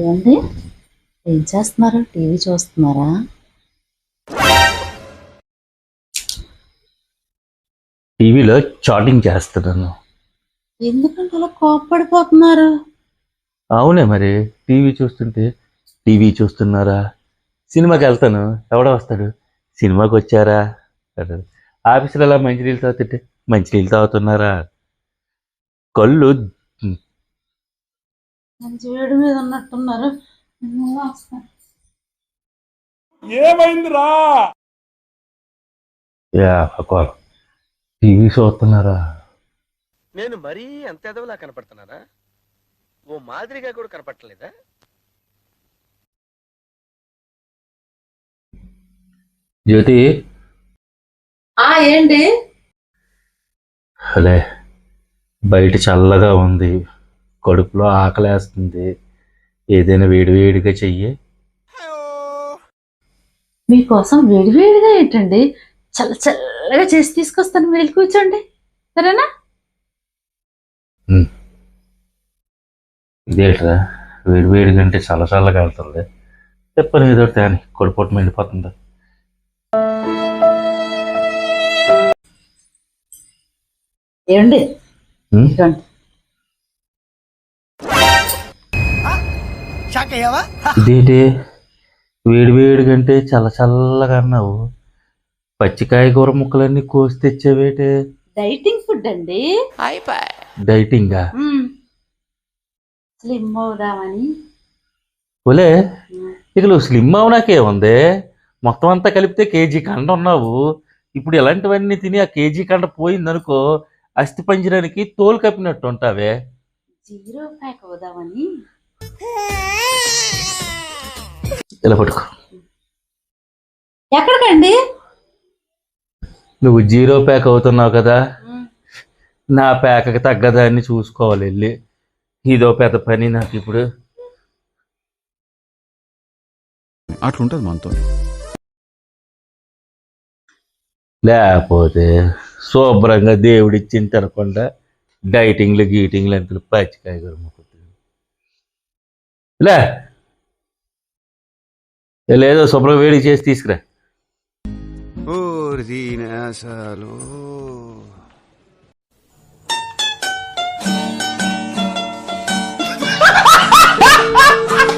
ఏమండి ఏం చేస్తున్నారు? టీవీ చూస్తున్నారా? టీవీలో చాటింగ్ చేస్తున్నాను. ఎందుకంటే అలా కోప్పడిపోతున్నారు? అవునే మరి టీవీ చూస్తుంటే టీవీ చూస్తున్నారా? సినిమాకి వెళ్తాను. ఎవడో వస్తాడు. సినిమాకి వచ్చారా. ఆఫీసులో అలా మంచినీళ్ళు తాగుతుంటే మంచినీళ్ళు తాగుతున్నారా? కళ్ళు మంచి వేడి మీద ఉన్నట్టున్నారు. పక్వాలు. టీవీ చూస్తున్నారా? నేను మరీ అంత ఎదవలా కనపడుతున్నానా? ఓ మాదిరిగా కూడా కనపడలేదా జ్యోతి? ఆ ఏంటి? అలే బయట చల్లగా ఉంది. కడుపులో ఆకలేస్తుంది. ఏదైనా వేడివేడిగా చెయ్యి. మీకోసం వేడి వేడిగా ఏంటండి? చల్ల చల్లగా చేసి తీసుకొస్తాను. వెళ్ళి కూర్చోండి. సరేనా? ఇదేట్రా? వేడి వేడిగా అంటే చల్ల చల్లగా వెళ్తుంది. చెప్పని ఏదో ఒకటి కానీ కడుపుట మండిపోతుంది. ఏమండి? ఉం? ఇదిగోండి. ఇదేంటి వేడి వేడిగా అంటే చల్ల చల్లగా అన్నావు. పచ్చికాయ కూర ముక్కలన్నీ కోసి తెచ్చావేటి? డైటింగ్ ఫుడ్ అండి. డైటింగా. స్లిమ్ అవుదామని. ఒలే ఇక నువ్వు స్లిమ్ అవనాకే ఉంది మొత్తం అంతా కలిపితే కేజీ కండ ఉన్నావు. ఇప్పుడు ఇలాంటివన్నీ తిని ఆ కేజీ కండ పోయిందనుకో అస్థి పంజరానికి తోలు కప్పినట్టు ఉంటావే జీరో ప్యాక్ అవుదామని. ఇలా పట్టుకో. ఎక్కడికండి? నువ్వు జీరో ప్యాక్ అవుతున్నావు కదా. నా ప్యాకకి తగ్గదాన్ని చూసుకోవాలి వెళ్ళి. ఇదో పెద్ద పని నాకు ఇప్పుడు. అట్లుంటది మనతో. లేకపోతే శుభ్రంగా దేవుడిచ్చిన తినకుండా డైటింగ్లు గీటింగ్లు అంతలు పచ్చికాయ గరుముకుంటుంది లే. లేదో శుభ్రం వేడి చేసి తీసుకురా. ఓరి దీనేశాలు.